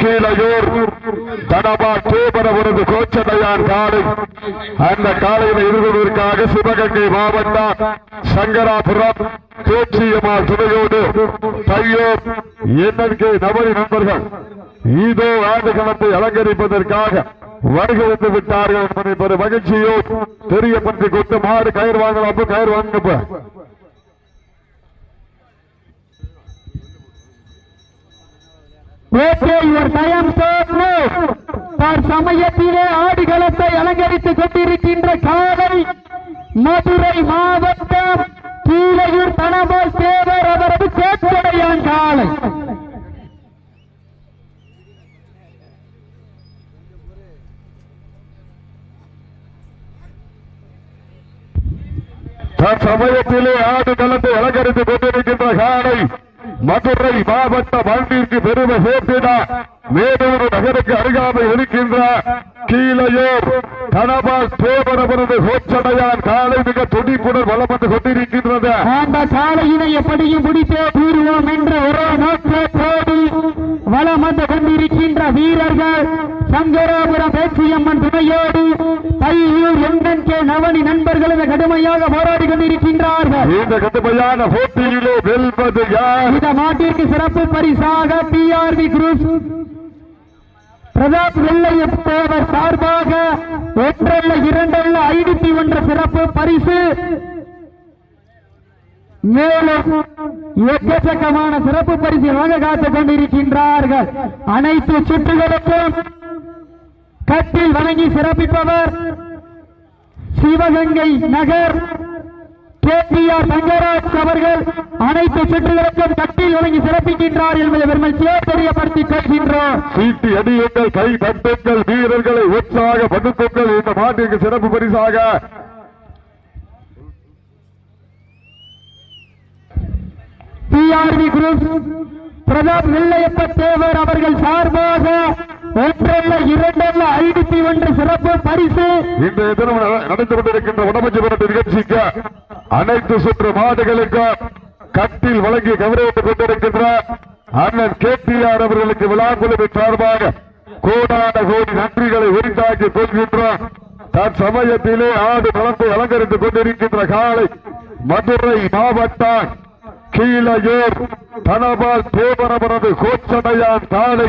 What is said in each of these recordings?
கீழையூர் தனபா தேபரபுரது கோச்சடையான் காலை. அந்த காலையில் எதிர்கொள்வதற்காக சிவகங்கை மாவட்டம் சங்கராபுரம் பேச்சியம்மாள் துணையோடு தையோர் என்என்கே நபரி நண்பர்கள் இதோ ஆண்டுகளத்தை அலங்கரிப்பதற்காக வருகை வந்து விட்டார்கள் என்பதை மகிழ்ச்சியோ தெரியப்படுத்திக் கொண்டு மாடு கயிறு வாங்கலாம் கயிறு வாங்கப்ப Okay, your time start now. தற்சமயத்திலே ஆடுகளத்தை அலங்கரித்துக் கொண்டிருக்கின்ற காலை மதுரை மாவட்டம் கீழையூர் தனபால் தேவர் அவரது கேட்படையான் காலை சமயத்திலே ஆடு களத்தை அலங்கரித்துக் கொண்டிருக்கின்ற காலை மதுரை மாவட்ட மண்ணிற்கு பெருமை சேர்த்திட வேலூர் நகருக்கு அருகாமை இருக்கின்ற கீழையூர் கனபால் தேவரவரது கோச்சடையான் காலை மிக துடிப்புடன் வளம் வந்து கொண்டிருக்கின்றது. அந்த காலையினை எப்படியும் பிடித்தே தீருவோம் என்ற ஒரே நோக்கத்தோடு வளம் வந்து கொண்டிருக்கின்ற வீரர்கள் சங்கராபுரம் பேச்சியம்மன் துணையோடு தையூர் எண்ணன் கே நவனி நண்பர்கள் கடுமையாக போராடி கொண்டிருக்கின்றார்கள். இந்த கடுமையான போட்டியிலே வெல்வது யார்? இந்த மாட்டிற்கு சிறப்பு பரிசாக பிஆர்வி குரூப் பிரதாப் வெள்ளையப்பேவர் சார்பாக ஒன்றல்ல இரண்டல்ல ஐநூத்தி ஒன்று சிறப்பு பரிசு. மேலும் எக்கச்சக்கமான சிறப்பு பரிசு வாங்க காத்துக் கொண்டிருக்கின்றார்கள். அனைத்து சுற்றுகளுக்கும் கட்டில் வணங்கி சிறப்பிப்பவர் சிவகங்கை நகர் கேபிஆர் தங்கராஜ் அவர்கள். அனைத்து சுற்றுகளுக்கும் கட்டில் வழங்கி சிறப்பிக்கின்றார் என்பதை பெருமைச்சே தெரியப்படுத்திக் கொள்கின்றோம். சீட்டி அடியுங்கள் கை தட்டுங்கள் வீரர்களை உற்சாக படுத்துங்கள் இந்த மாட்டிற்கு சிறப்பு பரிசாக. பிஆர்வி குரூப் பிரதாப் வெள்ளையப்ப தேவர் அவர்கள் சார்பாக ஒன்றல்ல இரண்டல்ல ஐநூத்தி ஒன்று சிறப்பு பரிசு. இன்றைய தினம் நட- நடந்து கொண்டிருக்கின்ற உடம்பு நிகழ்ச்சிக்கு அனைத்து சுற்று மாடுகளுக்கு கட்டில் வழங்கி கௌரவித்துக் கொண்டிருக்கின்றார் அண்ணன் கேபிஆர் அவர்களுக்கு விழா சார்பாக கோடான கோடி நன்றிகளை உரித்தாக்கி கொள்கின்றோம் தற்சமயத்திலே ஆடு வளர்ந்து அலங்கரித்துக் கொண்டிருக்கின்ற காலை மதுரை மாவட்டம் கீழையூர் தனபால் தேவரவரது கோச்சடையான் காலை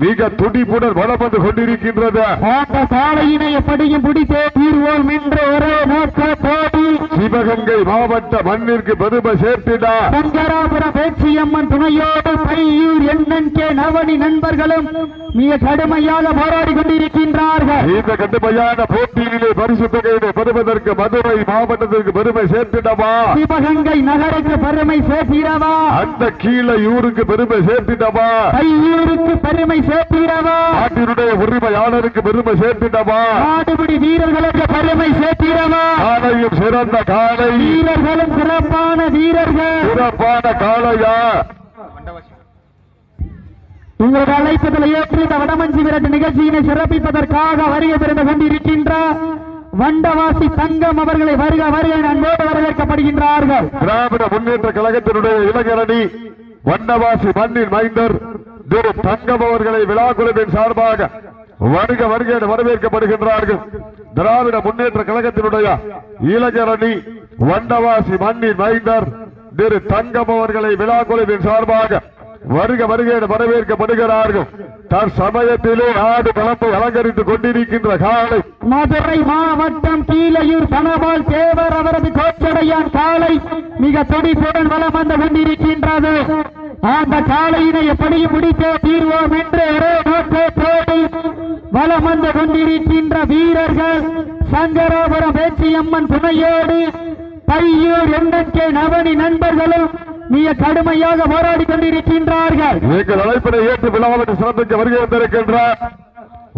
மிக துடிப்புடன் வந்து கொண்டிருக்கின்றது. அந்த காலையினை எப்படியும் பிடித்தே தீர்வோம் என்ற ஒரே நோக்கத்தோடு சிவகங்கை மாவட்ட மண்ணிற்கு பெருமை சேர்த்திட. சங்கராபுரம் பேச்சியம்மன் துணையோடு பையூர் எண்ணன் கே நவனி நண்பர்களும் மிக கடுமையாக போராடி கொண்டிருக்கின்றார்கள். இந்த கடுமையான போட்டியிலே பரிசு தொகையினை பெறுவதற்கு மதுரை மாவட்டத்திற்கு பெருமை சேர்த்திடவா? சிவகங்கை நகருக்கு பெருமை சேர்த்திடவா? அந்த கீழே ஊருக்கு பெருமை சேர்த்திடவா? பையூருக்கு பெருமை சேர்த்திடவா? நாட்டினுடைய உரிமையாளருக்கு பெருமை சேர்த்திடவா? நாடுபிடி வீரர்களுக்கு பெருமை சேர்த்திடவா? காலையும் சிறந்த காலை வீரர்களும் சிறப்பான வீரர்கள். சிறப்பான காளையா? உங்களது அழைப்புதலை ஏற்று இந்த வடமஞ்சி விரட்டு நிகழ்ச்சியினை சிறப்பிப்பதற்காக வருகை திறந்து கொண்டிருக்கின்ற வண்டவாசி தங்கம் அவர்களை வருக வருகை அன்போடு வரவேற்கப்படுகின்றார்கள். திராவிட முன்னேற்ற கழகத்தினுடைய இளைஞரணி வண்ணவாசி மண்ணின் மைந்தர் திரு தங்கம் அவர்களை விழா குழுவின் சார்பாக வருக வருக வரவேற்கப்படுகின்றார்கள். திராவிட முன்னேற்ற கழகத்தினுடைய இளைஞரணி வண்டவாசி மண்ணின் மைந்தர் திரு தங்கம் அவர்களை விழா குழுவின் சார்பாக வருக வருக வரவேற்கப்படுகிறார்கள். தற்சமயத்திலே ஆடு களத்தை அலங்கரித்துக் கொண்டிருக்கின்ற காலை மதுரை மாவட்டம் கீழையூர் தனபால் தேவர் அவரது கோச்சடையான் காலை மிக துடிப்புடன் வளம் வந்து கொண்டிருக்கின்றது. அந்த காலையினை எப்படியும் முடித்தே தீர்வோம் என்று ஒரே நோக்கத்தோடு வலம் வந்து கொண்டிருக்கின்ற வீரர்கள் சங்கராபுரம் பேச்சியம்மன் துணையோடு பையூர் எண்ணன் கே நவனி நண்பர்களும் மிக கடுமையாக போராடி கொண்டிருக்கின்றார்கள். எங்கள் அழைப்பினை ஏற்று விழாவின் சிறப்பிக்க வருகை வந்திருக்கின்ற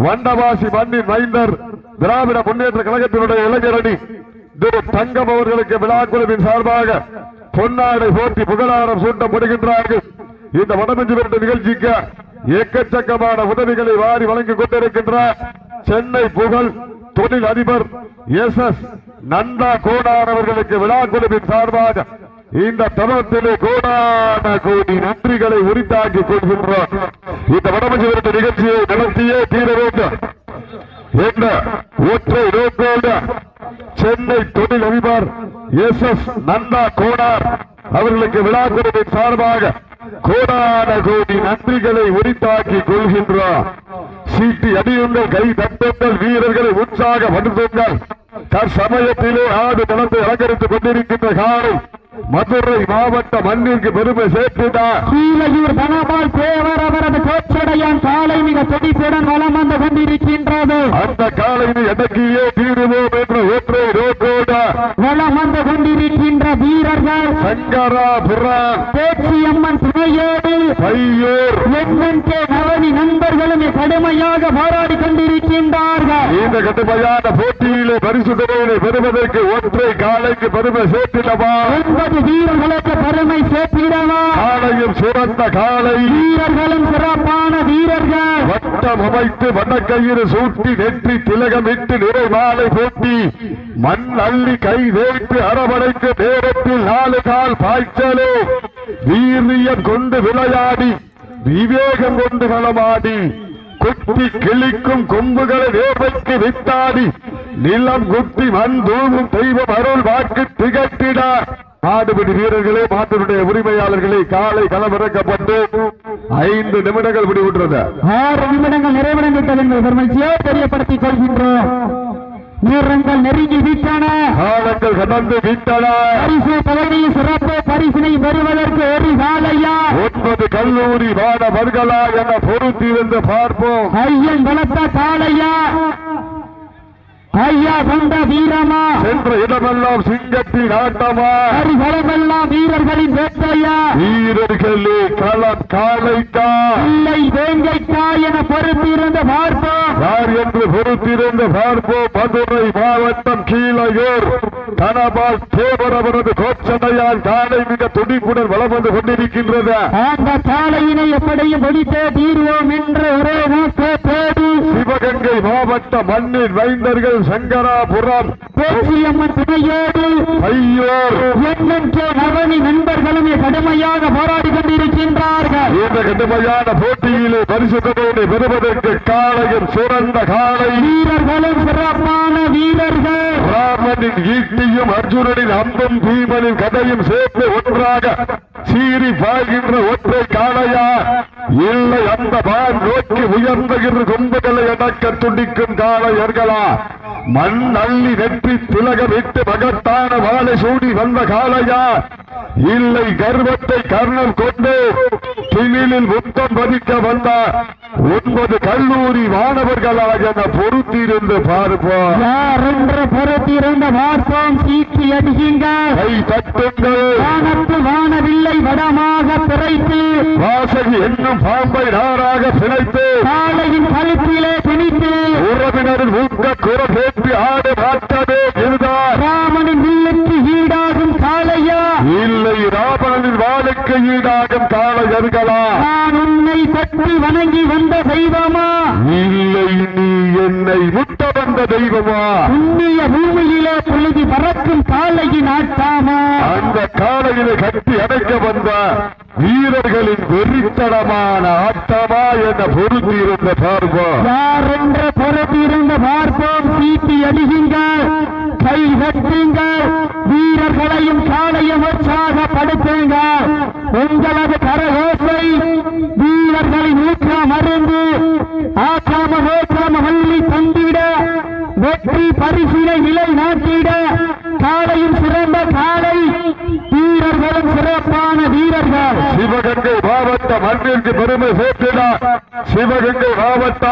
வண்டவாசி மண்ணின் மைந்தர் திராவிட முன்னேற்ற கழகத்தினுடைய இளைஞரணி திரு தங்கம் அவர்களுக்கு விழா குழுவின் சார்பாக பொன்னாடை போட்டி புகழாரம் சூட்டப்படுகின்றார்கள். இந்த வடமஞ்சு விரட்டு நிகழ்ச்சிக்கு எக்கச்சக்கமான உதவிகளை வாரி வழங்கிக் கொண்டிருக்கின்ற சென்னை புகழ் தொழில் அதிபர் எஸ் எஸ் நந்தா கோடானவர்களுக்கு விழா குழுவின் சார்பாக இந்த தருணத்திலே கோடான கோடி நன்றிகளை உரித்தாக்கி கொள்கின்றோம். இந்த வடமஞ்சு விருது நிகழ்ச்சியை நடத்தியே தீர வேண்டும் என்ற ஒற்றை நோக்கோடு சென்னை தொழில் அதிபர் எஸ் எஸ் நந்தா கோடார் அவர்களுக்கு விழா குழுவின் சார்பாக கோடான கோடி நன்றிகளை உரித்தாக்கி கொள்கின்றார் சீட்டி அடியுங்கள் கை தட்டுங்கள் வீரர்களை உற்சாகப்படுத்துங்கள். தற்சமயத்திலே ஆடு நடந்து அலங்கரித்துக் கொண்டிருக்கின்ற காலை மதுரை மாவட்ட மண்ணிற்கு பெருமை சேர்த்துட்டார் கீழையூர் தனபால் தேவர் அவரது கோச்சடையான் காலை மிக துடிப்புடன் வலம் வந்து கொண்டிருக்கின்றது. அந்த காலையில் எடக்கியே தீருவோம் என்ற ஒற்றை நோக்கோடு வலம் வந்து கொண்டிருக்கின்ற வீரர்கள். சங்கராபுரம். பேச்சியம்மன் துணையோடு. பையூர். எண்ணென்கே நவனி நண்பர்களும் கடுமையாக போராடி கொண்டிருக்கின்றார்கள். இந்த கடுமையான போட்டியிலே பரிசு தொகையினை பெறுவதற்கு ஒற்றை காலைக்கு பெருமை சேர்த்திடவா? ஒன்பது வீரர்களுக்கு பெருமை சேர்த்திடவா? காலையும் சிறந்த காலை வீரர்களும் சிறப்பான வீரர்கள். வட்டம் அமைத்து வண்ணக்கயிறு சூட்டி நெற்றி திலகமிட்டு நிறை மாலை போட்டி. மண் அள்ளி கை தேய்த்து அரவணைக்கு நேரத்தில் நாலு கால் பாய்ச்சலோ. வீரியம் கொண்டு விளையாடி விவேகம் கொண்டு களமாடி குத்தி கிளிக்கும் கொம்புகளை வேவைக்கு வித்தாடி நிலம் குத்தி மண் தூவும் தெய்வம் அருள் வாக்கு திகட்டிட. மாடுபிடி வீரர்களே மாட்டினுடைய உரிமையாளர்களே காலை களமிறக்கப்பட்டு ஐந்து நிமிடங்கள் முடிவுற்றது. ஆறு நிமிடங்கள் நிறைவடைந்துவிட்டது என்பதை பெருமகிழ்ச்சியோ தெரியப்படுத்திக் கொள்கின்றோம். நேரங்கள் நெருங்கி விட்டன. காலங்கள் கடந்து விட்டன. பரிசு பதவி சிறப்பு பரிசினை பெறுவதற்கு ஒரு காலையா ஒன்பது கல்லூரி மாணவர்களா என பொறுத்திருந்து பார்ப்போம். ஐயன் பலத்த காலையா ஐயா கொண்ட வீரமா? சென்ற இடமெல்லாம் சிங்கத்தின் ஆட்டமா? பரிபலமெல்லாம் வீரர்களின் வேட்டையா? வீரர்களே களம் காலைக்கா இல்லை வேங்கைக்கா என பொறுத்திருந்து பார்ப்போம். சார் என்று பொறுத்திருந்து பார்ப்போம் மதுரை மாவட்டம் கீழையூர். தனபால் தேவர் அவரது கோச்சடையால் காலை மிக துடிப்புடன் வளம் வந்து கொண்டிருக்கின்றது. அந்த காலையினை எப்படியும் முடித்தே தீர்வோம் என்று ஒரே நோக்கத்தோடு சிவகங்கை மாவட்ட மண்ணின் வைந்தர்கள் சங்கராபுரம். பேச்சியம்மன் துணையோடு ஐயோர் எண்ணென்றே நவனி நண்பர்களும் கடுமையாக போராடி கொண்டிருக்கின்றார்கள். இந்த கடுமையான போட்டியிலே பரிசு தொகையினை பெறுவதற்கு காளையும் சிறந்த காளை. வீரர்களும் சிறப்பான வீரர்கள். ராமனின் ஈட்டியும் அர்ஜுனனின் அம்பும் பீமனின் கதையும் சேர்ந்து ஒன்றாக சீறி பாய்கின்ற ஒற்றை காளையா? இல்லை அந்த பான் நோக்கி உயர்ந்துகின்ற இரு கொம்புகளை அடக்க துடிக்கும் காளையர்களா? மண் அள்ளி நெற்றி திலகமிட்டு மகத்தான வாழை சூடி வந்த காளையா? இல்லை கர்வத்தை கர்ணம் கொண்டு திணிலில் முத்தம் பதிக்க வந்த ஒன்பது கல்லூரி மாணவர்களாக என பொறுத்திருந்து பார்ப்போம். யார் என்று பொறுத்திருந்த பார்ப்போம் சீட்டி அடியுங்கள். கை தட்டுங்கள். வானத்து வானவில்லை வடமாக திரைத்து வாசகி என்னும் பாம்பை நாராக பிணைத்து. காலையின் கழுத்திலே திணித்து உறவினரின் ஊக்க குரபேற்றி ஆடு மாற்றவே இதுதான் ராமனின் வில்லுக்கு ஈடாகும் காளையா இல்லை ராவணனின் வாளுக்கு ஈடாகும் காளையர்களா நான் உன்னை பற்றி வணங்கி வந்த தெய்வமா இல்லை நீ என்னை முட்ட வந்த தெய்வமா புண்ணிய பூமியிலே பொழுது பறக்கும் காளையின் ஆட்டாமா அந்த காளையினை கட்டி அடைக்க வந்த வீரர்களின் வெறித்தனமான ஆட்டமா என இருந்த பார்ப்போம் யார் என்று பொறுத்திருந்து பார்ப்போம் சீட்டி அடியுங்கள் கை தட்டுங்கள் வீரர்களையும் காலையும் உற்சாகப்படுத்துங்கள் உங்களது கரகோசை வீரர்களை ஊக்கம் மருந்து ஆக்காம நோக்காம வள்ளி தந்திட வெற்றி பரிசினை நிலை நாட்டிட காலையும் சிறந்த காலை. வீரர்களும் சிறப்பான வீரர்கள். சிவகங்கை மாவட்ட மண்ணிற்கு பெருமை சேர்த்தினார் சிவகங்கை மாவட்ட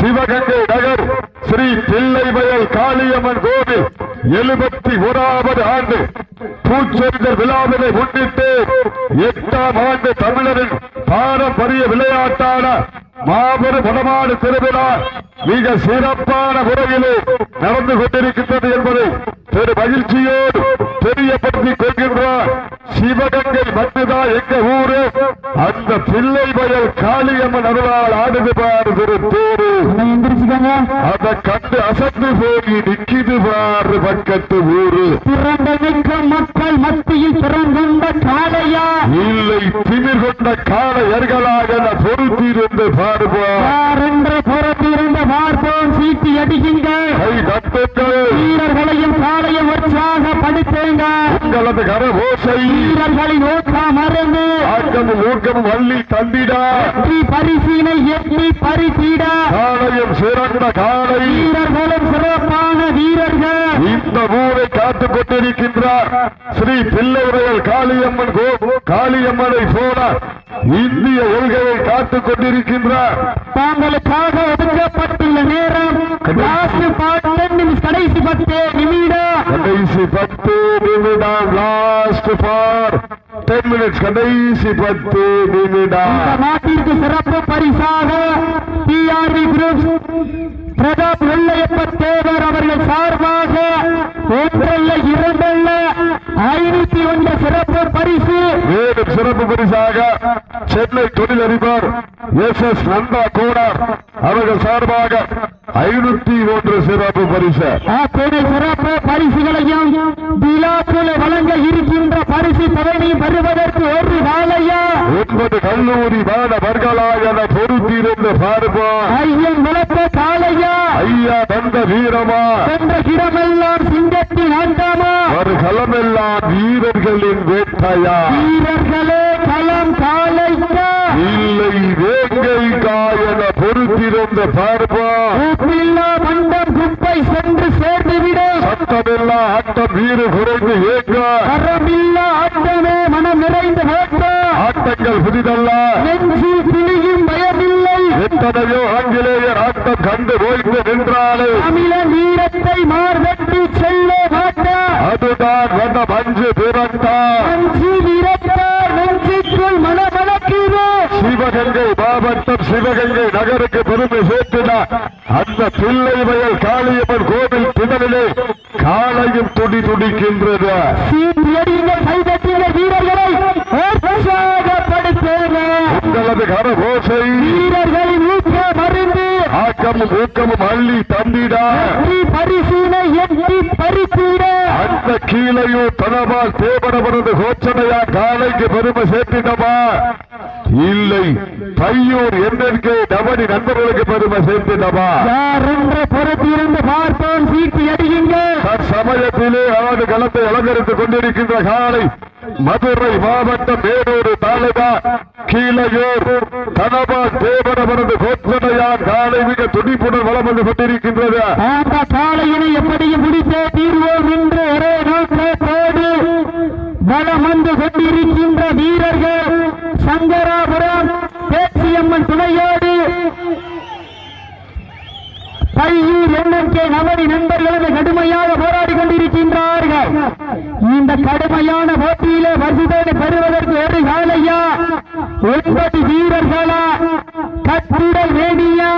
சிவகங்கை நகர் ஸ்ரீ தில்லைவயல் காளியம்மன் கோவில் எழுபத்தி ஓராவது ஆண்டு பூச்சொரிதல் விழாவினை முன்னிட்டு எட்டாம் ஆண்டு தமிழரின் பாரம்பரிய விளையாட்டான மாபெரும் குணமான திருவிழா மிக சிறப்பான முறையிலே நடந்து கொண்டிருக்கின்றது என்பதை பெரு மகிழ்ச்சியோடு தெரியப்படுத்திக் கொள்கின்றார் சிவகங்கை மட்டுதான் எங்க ஊரு? அந்த பிள்ளை வயல் காளியம்மன் அருளால் ஆடுது பாரு திரு தேரு அண்ணா எந்திரிச்சுக்கோங்க. அத கண்டு அசந்து போய் நிக்கிது பாரு பக்கத்து ஊரு. பிறந்த நிற்கும் மக்கள் மத்தியில் பிறந்த காளையா? இல்லை திமிர் கொண்ட கால எர்களாக பொருத்திருந்து பாருவா யார் என்று புறத்திருந்த பார்ப்போம் சீட்டி அடிக்குங்க கை தட்டுங்கள். வீரர்களையும் காளையும் உற்சாகப்படுத்துங்க உங்களது கரபோசை வீரர்களின் ஊக்கம் மறந்து ஆக்கமும் ஊக்கமும் வள்ளி தந்திடா. வெற்றி பரிசினை எட்டி பறித்திட. காலையும் சிறந்த காலை வீரர்களும் சிறப்பான வீரர்கள். இந்த ஊரை காத்துக் கொண்டிருக்கின்றார் ஸ்ரீ பிள்ளைவரையல் காளியம்மன் கோ காளியம்மனை போல இந்திய கொள்கையை காத்துக் கொண்டிருக்கின்றார். தாங்களுக்காக ஒதுக்கப்பட்டுள்ள நேரம். கடைசி பத்து நிமிடம். கடைசி பத்து நிமிடம் லாஸ்ட் ஃபார் டென் மினிட்ஸ் கடைசி பத்து நிமிடம். நாட்டிற்கு சிறப்பு பரிசாக பிஆர்வி குரூப் பிரதாப் வெள்ளையப்ப தேவர் அவர்கள் சார்பாக ஒன்றல்ல இரண்டல்ல ஐநூத்தி ஒன்று சிறப்பு பரிசு. சிறப்பு பரிசாக சென்னை தொழிலதிபர் எஸ் எஸ் நந்தா கோடார் அவர்கள் சார்பாக ஐநூத்தி ஒன்று சிறப்பு பரிசு. சிறப்பு பரிசுகளையும் விழாக்குழு வழங்க இருக்கின்ற பரிசு தொகையையும் பெறுவதற்கு ஒரு நாளையா ஒன்பது கல்லூரி மாணவர்களாக என பொறுத்திருந்து பார்ப்போம். ஐயன் விளக்க காலையா ஐயா தந்த வீரமா? சென்ற இடமெல்லாம் சிங்கத்தின் ஆட்டமா ஒரு களமெல்லாம் வீரர்களின் வேட்டையா? வீரர்களே களம் காலைக்கா இல்லை வேங்கை காயன பொறுத்திருந்து பார்ப்போம் உப்பில்லா மண்டம் குப்பை சென்று சேர்ந்துவிடும் சத்தமெல்லாம் ஆட்டம் வீறு குறைந்து ஏங்க கரமில்லா ஆட்டமே மனம் நிறைந்து ஓட்டம் ஆட்டங்கள் புதிதல்ல. நெஞ்சில் துளியும் பயமில்லை. எத்தனையோ ஆங்கிலேயர் ஆட்டம் கண்டு ஓய்ந்து நின்றாலே. தமிழ வீரத்தை மார்வெட்டி செல்ல மாட்டா. அதுதான் வந்த மஞ்சு பிறந்தான் அஞ்சு வீரத்தார் நெஞ்சுக்குள் மனமணக்குது சிவகங்கை மாவட்டம் சிவகங்கை நகருக்கு பெருமை சேர்த்தினார் அந்த பிள்ளை வயல் காளியம்மன் கோவில் திடலிலே காலையும் துடி துடிக்கின்றது வீரர்களை உங்களது கரகோசை வீரர்களின் ஊக்க மருந்து. ஆக்கமும் ஊக்கமும் அள்ளி தந்திடா. பரிசீனை எட்டி பறித்திட. அந்த கீழையும் தனபால் தேவனவரது கோச்சனையா காலைக்கு பெருமை சேர்த்தினமா இல்லை. பையூர் என்னென்கே டபடி நண்பர்களுக்கு பெருமை சேர்த்தினமா யார் என்று பொறுத்திருந்து பார்ப்போம் சீட்டு எறியுங்க சமயத்திலே ஆடு களத்தை அலங்கரித்துக் கொண்டிருக்கின்ற காலை மதுரை மாவட்டம் வேலூர் தாலுகா கீழையூர் தனபா தேவனவரது கோச்சனையான் காலை மிக துடிப்புடன் வளம் வந்து கொண்டிருக்கின்றது. அந்த காளையினை எப்படியும் முடித்தே தீர்வோம் என்று ஒரே நோக்கத்தோடு வளம் வந்து கொண்டிருக்கின்ற வீரர்கள் சங்கராபுரம் பேச்சியம்மன் துணையோடு பையூர் எண்ணற்கே நபரி நண்பர்களும் கடுமையாக போராடி கொண்டிருக்கின்றார்கள். இந்த கடுமையான போட்டியிலே வசதியை பெறுவதற்கு ஒரு காலையா ஒன்பது வீரர்களா? கட்டுடல் வேணியா?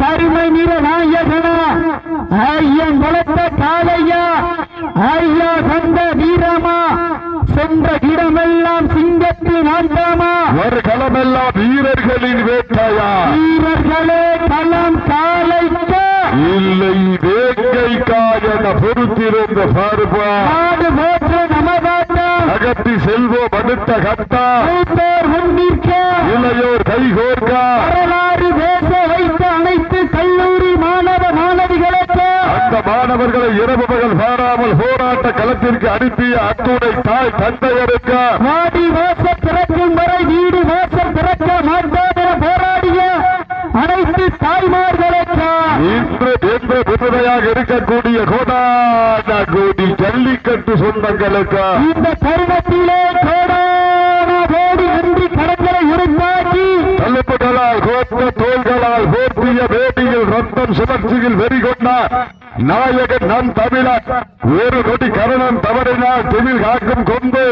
கருமை நிற நாயகனா? ஐயன் வளர்த்த காலையா ஐயா கந்த வீரமா? சென்ற இடமெல்லாம் சிங்கத்தின் ஆட்டமா ஒரு களமெல்லாம் வீரர்களின் வேட்டையா வீரர்களே களம் காலைக்க இல்லை வேங்கைக்காய் என பொறுத்திருந்த நமதாட்டம் அகத்தி செல்வோம் அடுத்த கட்டா. இளையோர் கைகோர்க்கா. வரலாறு பேச வைத்த அனைத்து கல்லூரி மாணவ மாணவிகளுக்கு? அந்த மாணவர்களை இரவு பகல் பாராமல் போராட்ட களத்திற்கு அனுப்பிய அத்துணை தாய் தந்தையருக்கு வாடி வாசல் திறக்கும் வரை வீடு திறக்க மாட்டோம் என போராடிய அனைத்து தாய்மார்களுக்கு இன்று என்று விடுதலையாக இருக்கக்கூடிய கோடான கோடி ஜல்லிக்கட்டு சொந்தங்களுக்கு. இந்த தருணத்திலே கோடான கோடி நன்றி கடன்களை உருவாக்கி தள்ளுப்புகளால் கோத்த தோள்களால் போர்த்திய வேட்டியில் ரத்தம் சுழற்சியில் வெறிகொண்டார் நாயகன் நம் தமிழன். ஒரு நொடி கரணம் தவறினால் திமிழ் காக்கும் கொண்டு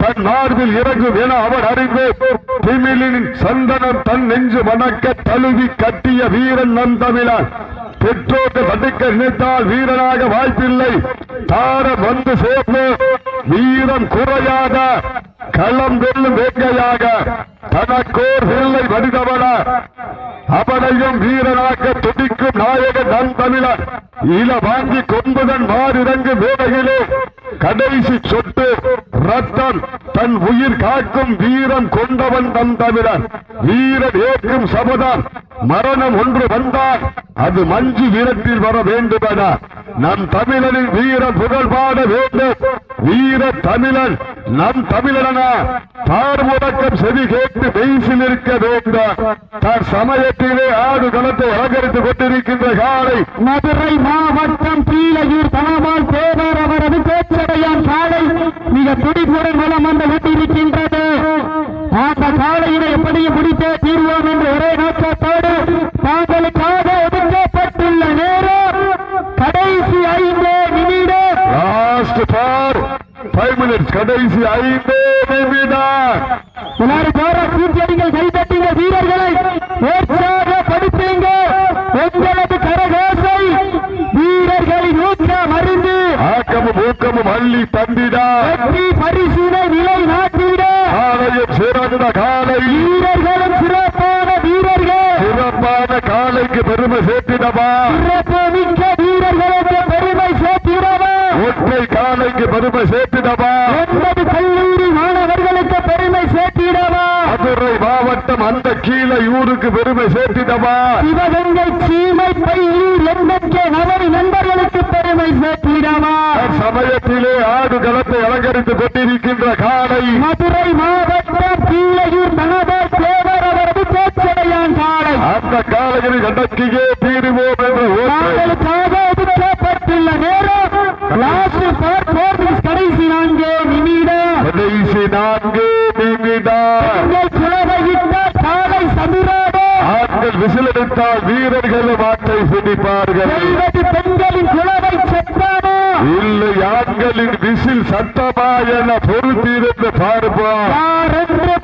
தன் மார்பில் இறங்கும் என அவர் அறிந்து திமிழின் சந்தனம் தன் நெஞ்சு வணக்க தழுவி கட்டிய வீரன் நம் தமிழன் பெற்றோர்கள் தடுக்க நினைத்தால் வீரனாக வாய்ப்பில்லை. தாரம் வந்து சேர்ந்து வீரம் குறையாக களம் வெல்லும் வேட்கையாக தனக்கோர் பிள்ளை வடிதவன அவனையும் வீரனாக துடிக்கும் நாயகன் நம் தமிழன் இல வாங்கி கொம்புதன் மாறிறங்கு வேலையிலே கடைசி சொட்டு ரத்தம் தன் உயிர் காக்கும் வீரம் கொண்டவன் தன் தமிழன் வீரன் ஏற்கும் சபதம் மரணம் ஒன்று வந்தால் அது மஞ்சு வீரத்தில் வர வேண்டுமென. நம் தமிழனின் வீர புகழ் பாட வேண்டும். வீர தமிழன் நம் தமிழன? தார் முடக்கம் செவி கேட்டு மெய்சில் இருக்க வேண்டும். தார் சமயத்திலே ஆடு களத்தை அலங்கரித்துக் கொண்டிருக்கின்ற காலை மதுரை மாவட்டம் கீழையூர் தனபால் தேவர் அவரது பேச்சடையான் காலை மிக துடிப்புடன் மூலம் வந்து விட்டிருக்கின்றது அந்த காலையினை எப்படியும் முடித்தே தீர்வோம் என்று ஒரே நோக்கத்தோடு தாங்களுக்காக ஒதுக்கப்பட்டுள்ள நேரம் கடைசி ஐந்து நிமிடம் லாஸ்ட் பார் ஃபைவ் மினிட்ஸ் கடைசி ஐந்து நிமிடம் எல்லாரும் போற சீர்கேடுங்கள் கைதட்டுங்க வீரர்களை உற்சாகப்படுத்துங்க உங்களது கரகோசை வீரர்களின் ஊக்கம் அறிந்து ஆக்கமும் ஊக்கமும் அள்ளி தந்திடா வெற்றி பரிசினை நிலை நாட்டிட காலையும் சிறந்த காலை வீரர்களும் சிறப்பான வீரர்கள் சிறப்பான காலைக்கு பெருமை சேர்த்திடவா? மிக்க வீரர்களுக்கு பெருமை சேர்த்திடவா? ஒற்றை காலைக்கு பெருமை சேர்த்திடவா? ஒன்பது கல்லூரி மாணவர்களுக்கு பெருமை சேர்த்திடவா? மதுரை மாவட்டம் அந்த கீழே ஊருக்கு பெருமை சேர்த்திடவா? சிவகங்கை சீமை பையூர் எண்ணற்ற நவரி நண்பர்களுக்கு பெருமை சேர்த்திடவா? சமயத்திலே ஆடு களத்தை அலங்கரித்துக் கொண்டிருக்கின்ற காலை மதுரை மாவட்டம் கீழையூர் மனதர் தேவர் அவரது பேச்சடையான் காலை அந்த காலையில் கண்டக்கியே தீருவோம் என்ற ஒதுக்கப்பட்டுள்ள நேரம். கடைசி நான்கு நிமிடம். கடைசி நான்கு நிமிடம். காலை சதுராடு ஆண்கள் விசிலெடுத்தால் வீரர்கள் மாட்டை செய்வது பெண்களின் குலவை சத்தானோ. இல்லை ஆண்களின் விசில் சத்தமா என பொறுத்திருந்து பார்ப்போம்.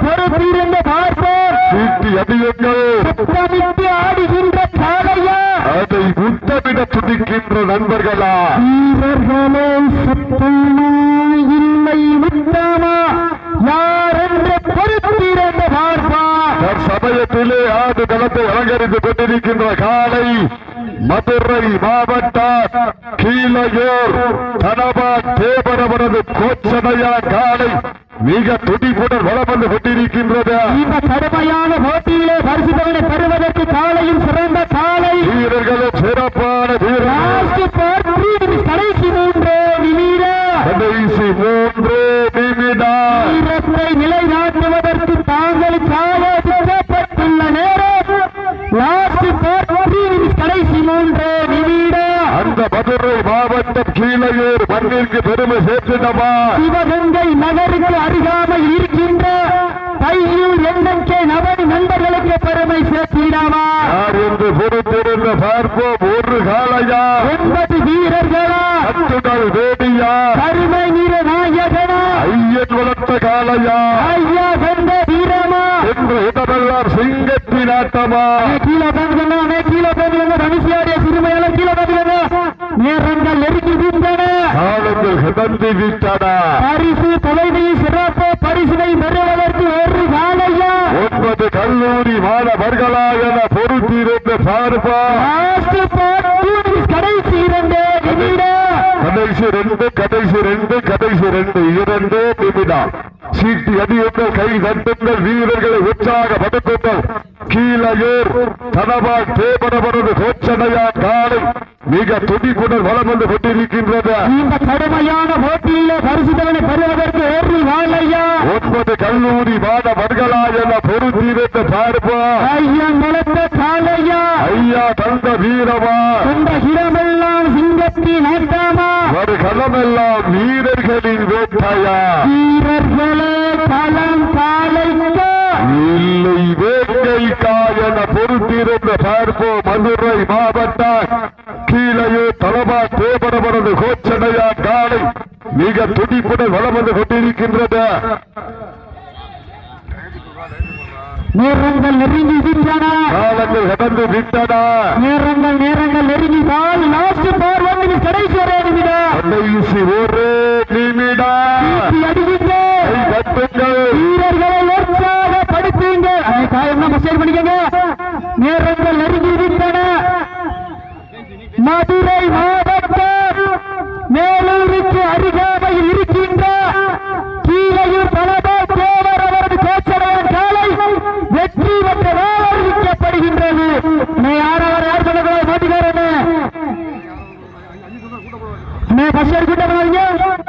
பொறுத்திருந்து பார்ப்போம். சீட்டி அடியுங்கள் சத்தமிட்டு ஆடுகின்ற காளையா அதை முத்தமிட துடிக்கின்ற நண்பர்களா? வீரர்களே சத்தமா இல்லை முத்தமா யார் என்று பொறுத்திருந்து பார்ப்பா சமயத்திலே ஆடு களத்தை அலங்கரித்துக் கொண்டிருக்கின்ற காலை மதுரை மாவட்டம் கீழையூர் தனபா தேவரவரது கோச்சனையா காலை மிக துடிப்புடன் வளம் வந்து கொண்டிருக்கின்றது இந்த கடுமையான போட்டியிலே பரிசுகளை பெறுவதற்கு காலையும் சிறந்த காலை. வீரர்களும் சிறப்பான வீரர்கள். கடைசி மூன்று நிமிடம் கடைசி மூன்று நிமிடம் வீரத்தை நிலைநாட்டுவதற்கு தாங்களுக்காக ஒதுக்கப்பட்டுள்ள நேரம். லாஸ்ட் பார்ட்டி கடைசி மூன்று மதுரை மாவட்டம் கீழையூர் மண்ணிற்கு பெருமை சேர்த்திடவா சிவகங்கை நகருக்கு அருகாமையில் இருக்கின்ற கையூர் எண்ணெங்கே நவனி நண்பர்களுக்கு பெருமை சேர்த்திடவா யார் என்று பொறுத்திருந்து பார்ப்போம். ஒரு காலையா ஒன்பது வீரர்களா? அத்துடல் வேடியா? கருமை நிற நாயகனா? ஐயன் வளர்த்த காலையா ஐயா என்று இடமெல்லாம் சிங்கத்தின் ஆட்டமா? கீழே தங்குங்க கீழே தங்குங்க தனுசியாரிய சிறுமையால கீழே தங்குங்க நேரங்கள் நெருங்கி விட்டன காலங்கள் கிடந்து விட்டன பரிசு தொலைவி சிறப்பு பரிசினை பெறுவதற்கு ஒரு காலையா? ஒன்பது கல்லூரி மாணவர்களா என பொறுத்திருந்து பார்ட்டி கடைசி இரண்டு கடைசி ரெண்டு கடைசி ரெண்டு கடைசி ரெண்டு இரண்டு நிமிடம். சீட்டு அடியுங்கள் கை தட்டுங்கள் வீரர்களை உற்சாக பதக்குங்கள். கீழையூர் தனபால் தேவனவரது கோச்சனையா காலை மிக துடிப்புடன் வளம் வந்து கொண்டிருக்கின்றது. இந்த கடுமையான போட்டியிலே பரிசுதனை பெறுவதற்கு ஒரு காலையா ஒன்பது கல்லூரி மாணவர்களா என பொறுத்திருந்து பார்ப்போம். ஐயன் வளர்த்த காலையா? ஐயா தந்த வீரமா? இந்த இடமெல்லாம் சிங்கத்தின் ஆட்டாமா ஒரு களமெல்லாம் வீரர்களின் வேட்டையா? வீரர்களே களம் காலைக்கா இல்லை வேட்கைக்கா என பொறுத்திருந்து பார்ப்போம் மதுரை மாவட்டம் கீழையே தலமா தேவரவரது கோச்சனையா காலை துடிப்புடன் வளம் வந்து கொண்டிருக்கின்றது. நேரங்கள் நெருங்கி விட்டன. காலங்கள் கடந்து விட்டன. நேரங்கள் நேரங்கள் நெருங்கி பால் லாஸ்ட் பார் வந்து கடைசி ஒரே நிமிடம் கடைசி ஒரு நிமிடம் தூக்கி அடிக்கின்ற கை தட்டுங்கள். வீரர்களை உற்சாகப்படுத்துங்க அதை காயம்னா மெசேஜ் பண்ணிக்கங்க. நேரங்கள் நெருங்கி விட்டன. மதுரை மாவட்டம் மேலூருக்கு அருகாமையில் இருக்கின்ற கீழையூர் பலபால் தேவர் அவரது கோச்சடையான் காலை வெற்றி பெற்றதாக அறிவிக்கப்படுகின்றது யாரவர் யார் சொல்லக்கூடாது மாட்டுக்காரன்னு கூட்டம்